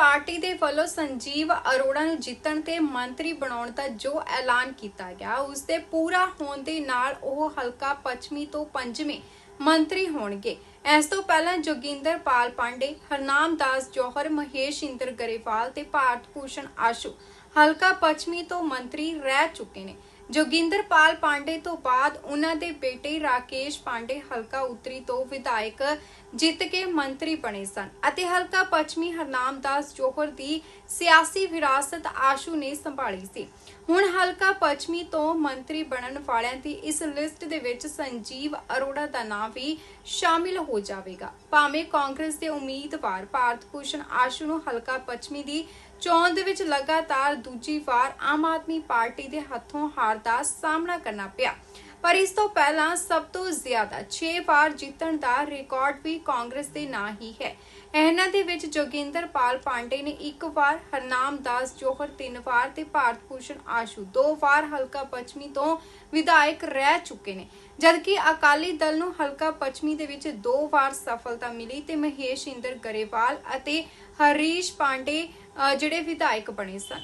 Party ਦੇ ਵੱਲੋਂ ਸੰਜੀਵ ਅਰੋੜਾ ਨੂੰ ਜਿੱਤਣ ਤੇ ਮੰਤਰੀ ਬਣਾਉਣ ਦਾ ਜੋ ਐਲਾਨ ਕੀਤਾ ਗਿਆ, ਉਸ ਦੇ ਪੂਰਾ ਹੋਣ ਦੇ ਨਾਲ ਉਹ ਹਲਕਾ ਪੱਛਮੀ ਤੋਂ ਪੰਜਵੇਂ ਮੰਤਰੀ ਹੋਣਗੇ। ਇਸ ਤੋਂ ਪਹਿਲਾਂ ਜੋਗਿੰਦਰ ਪਾਲ ਪਾਂਡੇ, ਹਰਨਾਮ ਦਾਸ ਜੋਹਰ, ਮਹੇਸ਼ ਇੰਦਰ ਗਰੇਵਾਲ ਤੇ ਭਾਰਤ ਭੂਸ਼ਣ ਆਸ਼ੂ ਹਲਕਾ ਪੱਛਮੀ ਤੋਂ ਮੰਤਰੀ ਰਹਿ ਚੁੱਕੇ ਨੇ। ਜੋਗਿੰਦਰ ਪਾਲ ਪਾਂਡੇ ਤੋਂ ਬਾਅਦ ਉਹਨਾਂ ਦੇ ਬੇਟੇ ਰਾਕੇਸ਼ ਪਾਂਡੇ ਹਲਕਾ ਉੱਤਰੀ ਤੋਂ ਵਿਧਾਇਕ ਜਿੱਤ ਕੇ ਮੰਤਰੀ ਬਣੇ ਸਨ ਅਤੇ ਹਲਕਾ ਪੱਛਮੀ ਹਰਨਾਮ ਜੋਹਰ ਦੀ ਸਿਆਸੀ ਵਿਰਾਸਤ ਆਸ਼ੂ ਨੇ ਸੰਭਾਲੀ ਸੀ। ਹੁਣ ਹਲਕਾ ਪੱਛਮੀ ਤੋਂ ਮੰਤਰੀ ਬਣਨ ਵਾਲਿਆਂ ਦੀ ਇਸ ਲਿਸਟ ਦੇ ਵਿੱਚ ਸੰਜੀਵ ਅਰੋੜਾ ਦਾ ਨਾਮ ਵੀ ਸ਼ਾਮਿਲ ਹੋ ਜਾਵੇਗਾ। ਭਾਵੇਂ ਕਾਂਗਰਸ ਦੇ ਉਮੀਦਵਾਰ ਭਾਰਤ ਭੂਸ਼ਣ ਆਸ਼ੂ ਨੂੰ ਹਲਕਾ ਪੱਛਮੀ ਦੀ ਚੋਣ ਦੇ ਵਿੱਚ ਲਗਾਤਾਰ ਦੂਜੀ ਵਾਰ ਆਮ ਆਦਮੀ ਪਾਰਟੀ ਦੇ ਹੱਥੋਂ ਹਾਰ ਦਾ ਸਾਹਮਣਾ ਕਰਨਾ ਪਿਆ। ਪਰ ਇਸ ਤੋਂ ਪਹਿਲਾਂ ਸਭ ਤੋਂ ਜ਼ਿਆਦਾ 6 ਵਾਰ ਜਿੱਤਣ ਦਾ ਰਿਕਾਰਡ ਵੀ ਕਾਂਗਰਸ ਦੇ ਨਾਂ ਹੀ ਹੈ। ਇਹਨਾਂ ਦੇ ਵਿੱਚ ਜੋਗਿੰਦਰ ਪਾਂਡੇ ਨੇ ਇੱਕ ਵਾਰ, ਹਰਨਾਮ ਦਾਸ ਜੋਹਰ ਤਿੰਨ ਵਾਰ ਤੇ ਭਾਰਤ ਭੂਸ਼ਣ ਆਸ਼ੂ ਦੋ ਵਾਰ, ਹਲਕਾ ਪੱਛਮੀ ਤੋਂ ਵਿਧਾਇਕ ਰਹਿ ਚੁੱਕੇ ਨੇ। ਜਦਕਿ ਅਕਾਲੀ ਦਲ ਨੂੰ ਹਲਕਾ ਪੱਛਮੀ ਦੇ ਵਿੱਚ ਦੋ ਵਾਰ ਸਫਲਤਾ ਮਿਲੀ ਤੇ ਮਹੇਸ਼ ਇੰਦਰ ਗਰੇਵਾਲ ਅਤੇ ਹਰੀਸ਼ ਪਾਂਡੇ ਜਿਹੜੇ ਵਿਧਾਇਕ ਬਣੇ ਸਨ।